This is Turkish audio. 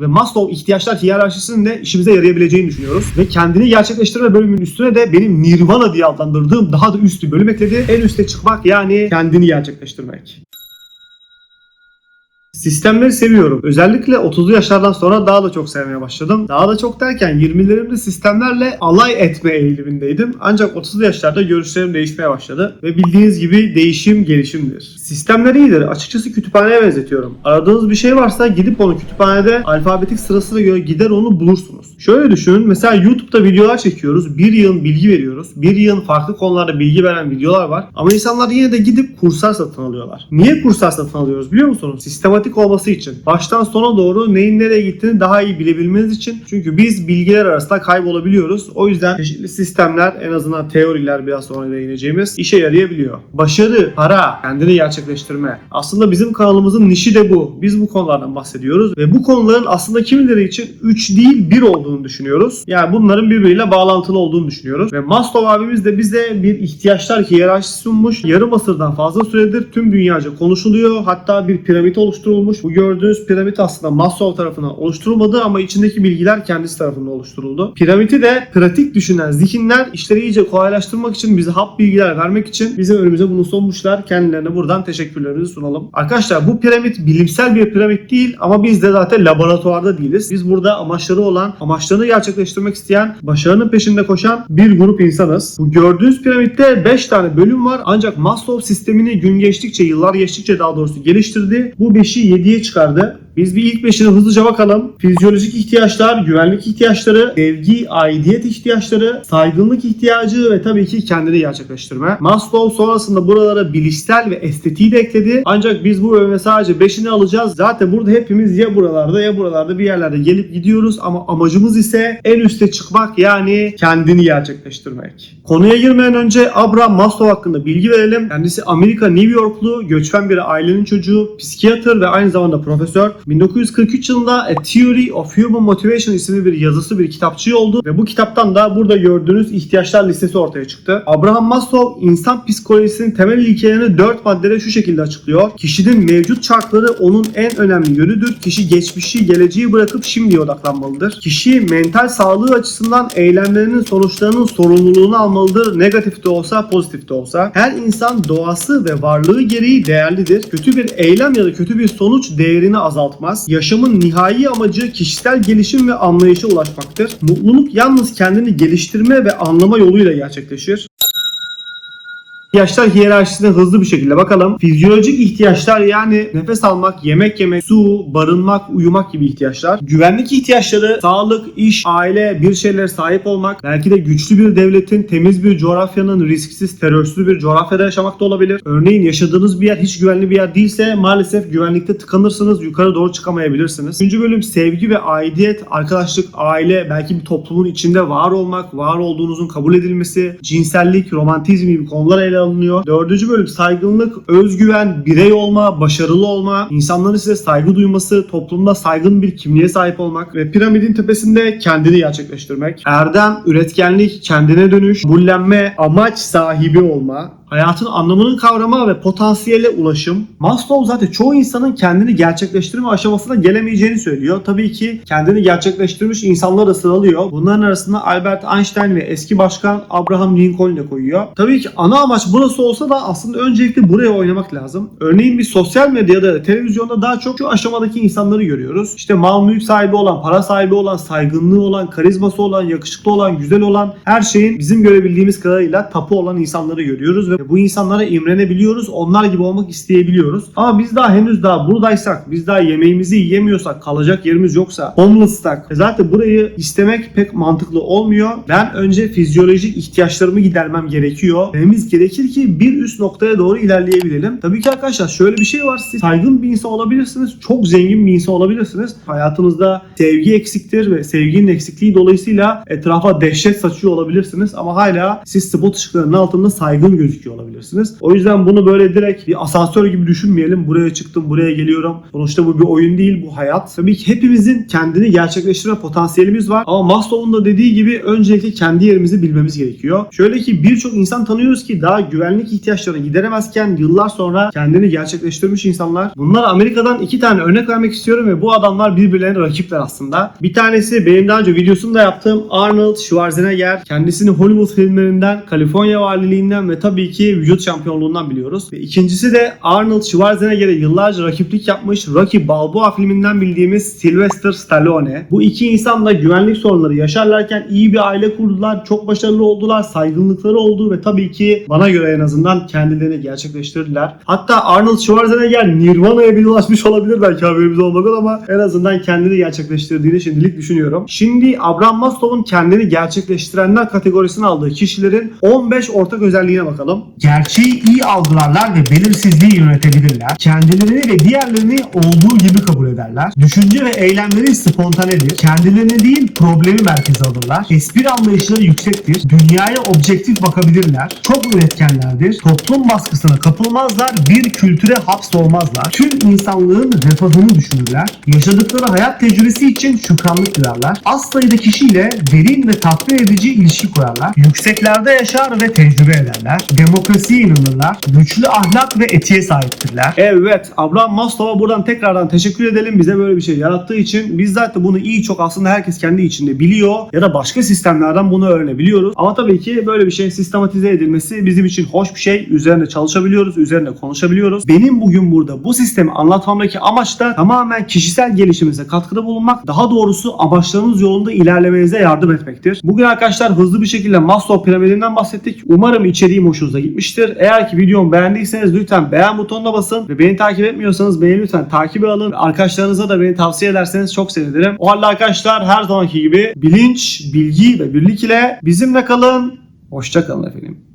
ve Maslow ihtiyaçlar hiyerarşisinin de işimize yarayabileceğini düşünüyoruz. Ve kendini gerçekleştirme bölümünün üstüne de benim Nirvana diye adlandırdığım daha da üst bir bölüm ekledi. En üste çıkmak yani kendini gerçekleştirmek. Sistemleri seviyorum. Özellikle 30'lu yaşlardan sonra daha da çok sevmeye başladım. Daha da çok derken 20'lerimde sistemlerle alay etme eğilimindeydim. Ancak 30'lu yaşlarda görüşlerim değişmeye başladı. Ve bildiğiniz gibi değişim gelişimdir. Sistemler iyidir. Açıkçası kütüphaneye benzetiyorum. Aradığınız bir şey varsa gidip onu kütüphanede alfabetik sırasına göre gider onu bulursunuz. Şöyle düşünün. Mesela YouTube'da videolar çekiyoruz. Bir yığın bilgi veriyoruz. Bir yığın farklı konularda bilgi veren videolar var. Ama insanlar yine de gidip kurslar satın alıyorlar. Niye kurslar satın alıyoruz biliyor musunuz? Sistematik olması için. Baştan sona doğru neyin nereye gittiğini daha iyi bilebilmeniz için. Çünkü biz bilgiler arasında kaybolabiliyoruz. O yüzden çeşitli sistemler en azından teoriler biraz sonra değineceğimiz işe yarayabiliyor. Başarı, para, kendini gerçekleştirme. Aslında bizim kanalımızın nişi de bu. Biz bu konulardan bahsediyoruz ve bu konuların aslında kimileri için 3 değil 1 olduğunu düşünüyoruz. Yani bunların birbiriyle bağlantılı olduğunu düşünüyoruz. Ve Maslow abimiz de bize bir ihtiyaçlar hiyerarşisi sunmuş. Yarım asırdan fazla süredir tüm dünyaca konuşuluyor. Hatta bir piramit oluşturulmuş. Bu gördüğünüz piramit aslında Maslow tarafından oluşturulmadı ama içindeki bilgiler kendisi tarafından oluşturuldu. Piramiti de pratik düşünen zihinler işleri iyice kolaylaştırmak için bize hap bilgiler vermek için bizim önümüze bunu sunmuşlar. Kendilerine buradan teşekkürlerimizi sunalım. Arkadaşlar bu piramit bilimsel bir piramit değil ama biz de zaten laboratuvarda değiliz. Biz burada amaçları olan, amaçlarını gerçekleştirmek isteyen, başarının peşinde koşan bir grup insanız. Bu gördüğünüz piramitte 5 tane bölüm var ancak Maslow sistemini gün geçtikçe, yıllar geçtikçe daha doğrusu geliştirdi. Bu 5'i 7'ye çıkardı. Biz bir ilk beşine hızlıca bakalım. Fizyolojik ihtiyaçlar, güvenlik ihtiyaçları, sevgi, aidiyet ihtiyaçları, saygınlık ihtiyacı ve tabii ki kendini gerçekleştirme. Maslow sonrasında buralara bilişsel ve estetiği de ekledi. Ancak biz bu bölüme sadece beşini alacağız. Zaten burada hepimiz ya buralarda ya buralarda bir yerlerde gelip gidiyoruz ama amacımız ise en üste çıkmak yani kendini gerçekleştirmek. Konuya girmeden önce Abraham Maslow hakkında bilgi verelim. Kendisi Amerika New Yorklu, göçmen bir ailenin çocuğu, psikiyatr ve aynı zamanda profesör. 1943 yılında A Theory of Human Motivation isimli bir yazısı bir kitapçı oldu ve bu kitaptan da burada gördüğünüz ihtiyaçlar listesi ortaya çıktı. Abraham Maslow insan psikolojisinin temel ilkelerini 4 maddede şu şekilde açıklıyor. Kişinin mevcut şartları onun en önemli yönüdür. Kişi geçmişi, geleceği bırakıp şimdiye odaklanmalıdır. Kişi mental sağlığı açısından eylemlerinin sonuçlarının sorumluluğunu almalıdır. Negatif de olsa, pozitif de olsa. Her insan doğası ve varlığı gereği değerlidir. Kötü bir eylem ya da kötü bir sonuç değerini azaltmaz. Yaşamın nihai amacı kişisel gelişim ve anlayışa ulaşmaktır. Mutluluk yalnız kendini geliştirme ve anlama yoluyla gerçekleşir. İhtiyaçlar hiyerarşisine hızlı bir şekilde bakalım. Fizyolojik ihtiyaçlar yani nefes almak, yemek yemek, su, barınmak, uyumak gibi ihtiyaçlar. Güvenlik ihtiyaçları, sağlık, iş, aile, bir şeylere sahip olmak. Belki de güçlü bir devletin, temiz bir coğrafyanın, risksiz, terörsüz bir coğrafyada yaşamak da olabilir. Örneğin yaşadığınız bir yer hiç güvenli bir yer değilse maalesef güvenlikte tıkanırsınız, yukarı doğru çıkamayabilirsiniz. Üçüncü bölüm sevgi ve aidiyet, arkadaşlık, aile, belki bir toplumun içinde var olmak, var olduğunuzun kabul edilmesi, cinsellik, romantizm gibi konular ele alınıyor. Dördüncü bölüm saygınlık, özgüven, birey olma, başarılı olma, insanların size saygı duyması, toplumda saygın bir kimliğe sahip olmak ve piramidin tepesinde kendini gerçekleştirmek. Erdem, üretkenlik, kendine dönüş, bullenme, amaç sahibi olma, hayatın anlamının kavrama ve potansiyele ulaşım. Maslow zaten çoğu insanın kendini gerçekleştirme aşamasına gelemeyeceğini söylüyor. Tabii ki kendini gerçekleştirmiş insanları da sıralıyor. Bunların arasında Albert Einstein ve eski başkan Abraham Lincoln de koyuyor. Tabii ki ana amaç burası olsa da aslında öncelikle buraya oynamak lazım. Örneğin bir sosyal medyada da televizyonda daha çok şu aşamadaki insanları görüyoruz. İşte mal mülk sahibi olan, para sahibi olan, saygınlığı olan, karizması olan, yakışıklı olan, güzel olan her şeyin bizim görebildiğimiz kadarıyla tapu olan insanları görüyoruz ve bu insanlara imrenebiliyoruz. Onlar gibi olmak isteyebiliyoruz. Ama biz daha henüz daha buradaysak, biz daha yemeğimizi yiyemiyorsak, kalacak yerimiz yoksa, homeless'tak. e Zaten burayı istemek pek mantıklı olmuyor. Ben önce fizyolojik ihtiyaçlarımı gidermem gerekiyor. Dememiz gerekir ki bir üst noktaya doğru ilerleyebilelim. Tabii ki arkadaşlar şöyle bir şey var. Siz saygın bir insan olabilirsiniz. Çok zengin bir insan olabilirsiniz. Hayatınızda sevgi eksiktir ve sevginin eksikliği dolayısıyla etrafa dehşet saçıyor olabilirsiniz. Ama hala siz spot ışıklarının altında saygın gözüküyor çıkıyor olabilirsiniz. O yüzden bunu böyle direkt bir asansör gibi düşünmeyelim. Buraya çıktım, buraya geliyorum. Sonuçta bu bir oyun değil, bu hayat. Tabii ki hepimizin kendini gerçekleştirme potansiyelimiz var. Ama Maslow'un da dediği gibi öncelikle kendi yerimizi bilmemiz gerekiyor. Şöyle ki birçok insan tanıyoruz ki daha güvenlik ihtiyaçlarını gideremezken yıllar sonra kendini gerçekleştirmiş insanlar. Bunlar Amerika'dan iki tane örnek vermek istiyorum ve bu adamlar birbirlerine rakipler aslında. Bir tanesi benim daha önce videosunu da yaptığım Arnold Schwarzenegger. Kendisini Hollywood filmlerinden, Kaliforniya valiliğinden ve tabii ki vücut şampiyonluğundan biliyoruz. Ve ikincisi de Arnold Schwarzenegger'e yıllarca rakiplik yapmış Rocky Balboa filminden bildiğimiz Sylvester Stallone. Bu iki insan da güvenlik sorunları yaşarlarken iyi bir aile kurdular, çok başarılı oldular, saygınlıkları oldu ve tabii ki bana göre en azından kendilerini gerçekleştirdiler. Hatta Arnold Schwarzenegger Nirvana'ya bile ulaşmış olabilir belki haberimiz olmadan ama en azından kendini gerçekleştirdiğini şimdilik düşünüyorum. Şimdi Abraham Maslow'un kendini gerçekleştirenler kategorisine aldığı kişilerin 15 ortak özelliğine bakalım. Gerçeği iyi algılarlar ve belirsizliği yönetebilirler. Kendilerini ve diğerlerini olduğu gibi kabul ederler. Düşünce ve eylemleri spontanedir. Kendilerini değil problemi merkeze alırlar. Espri anlayışları yüksektir. Dünyaya objektif bakabilirler. Çok üretkenlerdir. Toplum baskısına kapılmazlar. Bir kültüre hapsolmazlar. Tüm insanlığın refahını düşünürler. Yaşadıkları hayat tecrübesi için şükranlık duyarlar. Az sayıda kişiyle derin ve tatmin edici ilişki kurarlar. Yükseklerde yaşar ve tecrübe ederler. Demokrasiye inanırlar. Güçlü ahlak ve etiğe sahiptirler. Evet, Abraham Maslow'a buradan tekrardan teşekkür edelim. Bize böyle bir şey yarattığı için. Biz zaten bunu iyi çok aslında herkes kendi içinde biliyor. Ya da başka sistemlerden bunu öğrenebiliyoruz. Ama tabii ki böyle bir şey sistematize edilmesi bizim için hoş bir şey. Üzerine çalışabiliyoruz, üzerine konuşabiliyoruz. Benim bugün burada bu sistemi anlatmamdaki amaç da tamamen kişisel gelişiminize katkıda bulunmak. Daha doğrusu amaçlarınız yolunda ilerlemenize yardım etmektir. Bugün arkadaşlar hızlı bir şekilde Maslow piramidinden bahsettik. Umarım içeriğim hoşunuza gitmiştir. Eğer ki videomu beğendiyseniz lütfen beğen butonuna basın ve beni takip etmiyorsanız beni lütfen takibe alın. Arkadaşlarınıza da beni tavsiye ederseniz çok sevinirim. O halde arkadaşlar her zamanki gibi bilinç, bilgi ve birlik ile bizimle kalın. Hoşça kalın efendim.